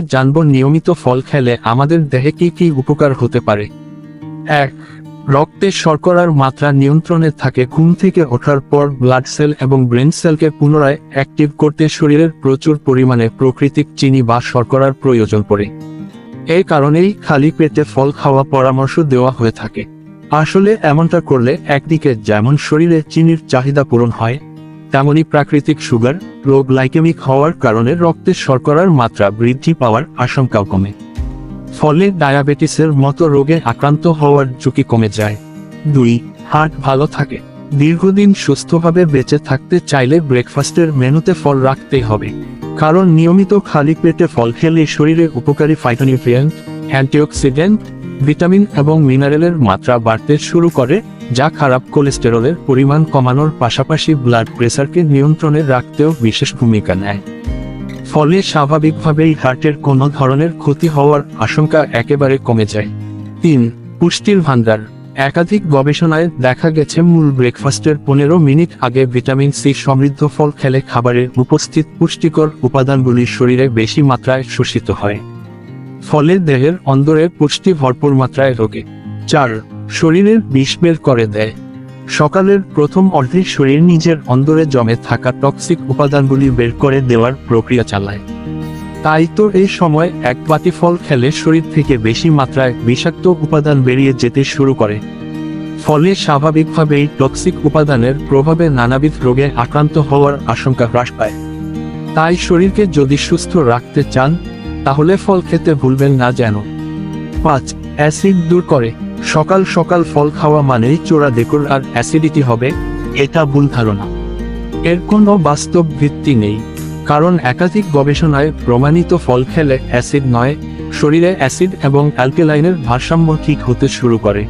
জানব নিয়মিত ফল খেলে আমাদের দেহে কি কি উপকার হতে পারে। এক, রক্তে শর্করার মাত্রা নিয়ন্ত্রণে থাকে ঘুম থেকে ওঠার পর ব্লাড সেল এবং ব্রেন সেলকে পুনরায় অ্যাক্টিভ করতে শরীরের প্রচুর পরিমাণে প্রাকৃতিক চিনি বা শর্করার প্রয়োজন পড়ে। এই কারণেই খালি পেটে ফল খাওয়া পরামর্শ দেওয়া হয়ে থাকে। আসলে এমনটা করলে একদিকে যেমন শরীরে চিনির চাহিদা পূরণ হয় তেমনি প্রাকৃতিক সুগার, রোগ লাইকেমিক হওয়ার কারণে রক্তে শর্করার মাত্রা বৃদ্ধি পাওয়ার আশঙ্কাও কমে। ফলে ডায়াবেটিসের মতো রোগে আক্রান্ত হওয়ার ঝুঁকি কমে যায়। দুই, হার্ট ভালো থাকে। দীর্ঘদিন সুস্থভাবে বেঁচে থাকতে চাইলে ব্রেকফাস্টের মেনুতে ফল রাখতেই হবে। কারণ নিয়মিত খালি পেটে ফল খেলে শরীরে উপকারী ফাইটোনিউট্রিয়েন্ট অ্যান্টিঅক্সিডেন্ট, ভিটামিন এবং মিনারেলের মাত্রা বাড়তে শুরু করে, যা খারাপ কোলেস্টেরলের পরিমাণ কমানোর পাশাপাশি ব্লাড প্রেসারকে নিয়ন্ত্রণে রাখতেও বিশেষ ভূমিকা নেয়। ফলে স্বাভাবিকভাবেই হার্টের কোনো ধরনের ক্ষতি হওয়ার আশঙ্কা একেবারে কমে যায়। তিন, পুষ্টির ভান্ডার একাধিক গবেষণায় দেখা গেছে মূল ব্রেকফাস্টের পনেরো মিনিট আগে ভিটামিন সি সমৃদ্ধ ফল খেলে খাবারের উপস্থিত পুষ্টিকর উপাদানগুলি শরীরে বেশি মাত্রায় শোষিত হয়। ফলে দেহের অন্দরে পুষ্টি ভরপুর মাত্রায় রোগে। চার, শরীরের বিষ বের করে দেয়। সকালের প্রথম অর্ধে শরীর নিজের অন্দরে জমে থাকা টক্সিক উপাদানগুলি বের করে দেওয়ার প্রক্রিয়া চালায়। তাই তো এই সময় এক বাটি ফল খেলে শরীর থেকে বেশি মাত্রায় বিষাক্ত উপাদান বেরিয়ে যেতে শুরু করে। ফলে স্বাভাবিকভাবেই টক্সিক উপাদানের প্রভাবে নানাবিধ রোগে আক্রান্ত হওয়ার আশঙ্কা হ্রাস পায়। তাই শরীরকে যদি সুস্থ রাখতে চান তাহলে ফল খেতে ভুলবেন না যেন। পাঁচ, অ্যাসিড দূর করে। সকাল সকাল ফল খাওয়া মানেই চোরা ডেকুর আর অ্যাসিডিটি হবে, এটা ভুল ধারণা। এর কোনো বাস্তব ভিত্তি নেই, কারণ একাধিক গবেষণায় প্রমাণিত ফল খেলে অ্যাসিড নয়, শরীরে অ্যাসিড এবং অ্যালকেলাইনের ভারসাম্য ঠিক হতে শুরু করে।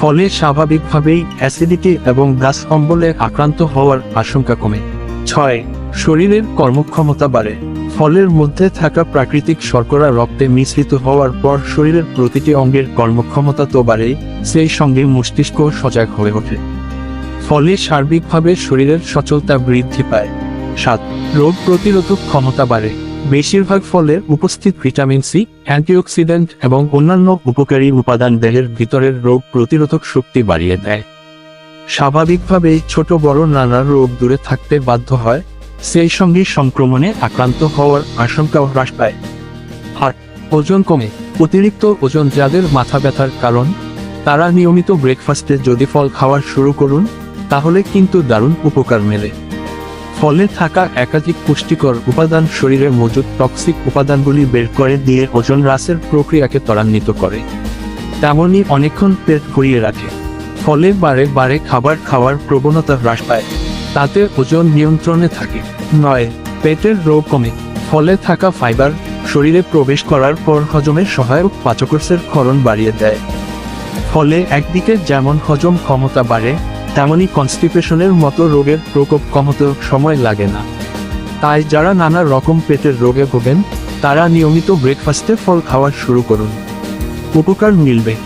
ফলে স্বাভাবিকভাবেই অ্যাসিডিটি এবং গ্যাস অম্বলে আক্রান্ত হওয়ার আশঙ্কা কমে। ছয়, শরীরের কর্মক্ষমতা বাড়ে। ফলের মধ্যে থাকা প্রাকৃতিক শর্করা রক্তে মিশ্রিত হওয়ার পর শরীরের প্রতিটি অঙ্গের কর্মক্ষমতা তো বাড়ে, সেই সঙ্গে মস্তিষ্ক সজাগ হয়ে ওঠে। ফলে সার্বিকভাবে শরীরের সচলতা বৃদ্ধি পায়। সাত, রোগ প্রতিরোধক ক্ষমতা বাড়ে। বেশিরভাগ ফলে উপস্থিত ভিটামিন সি, অ্যান্টিঅক্সিডেন্ট এবং অন্যান্য উপকারী উপাদান দেহের ভিতরের রোগ প্রতিরোধক শক্তি বাড়িয়ে দেয়। স্বাভাবিকভাবেই ছোট বড় নানা রোগ দূরে থাকতে বাধ্য হয় সেই সঙ্গে সংক্রমণে আক্রান্ত হওয়ার আশঙ্কাও হ্রাস পায়। হার্ট ওজন কমে। অতিরিক্ত ওজন যাদের মাথা ব্যথার কারণ, তারা নিয়মিত ব্রেকফাস্টে যদি ফল খাওয়া শুরু করুন, তাহলে কিন্তু দারুণ উপকার মেলে। ফলে থাকা একাধিক পুষ্টিকর উপাদান শরীরে মজুদ টক্সিক উপাদানগুলি বের করে দিয়ে ওজন হ্রাসের প্রক্রিয়াকে ত্বরান্বিত করে। তেমনই অনেকক্ষণ পেট ভরিয়ে রাখে। ফলে বারে বারে খাবার খাওয়ার প্রবণতা হ্রাস পায়। তাতে ওজন নিয়ন্ত্রণে থাকে। নয়, পেটের রোগ কমে। ফলে থাকা ফাইবার শরীরে প্রবেশ করার পর হজমের সহায়ক পাচকোষের ক্ষরণ বাড়িয়ে দেয়। ফলে একদিকে যেমন হজম ক্ষমতা বাড়ে তেমনই কনস্টিপেশনের মতো রোগের প্রকোপ কমতে সময় লাগে না। তাই যারা নানা রকম পেটের রোগে ভোগেন, তারা নিয়মিত ব্রেকফাস্টে ফল খাওয়া শুরু করুন। উপকার মিলবে।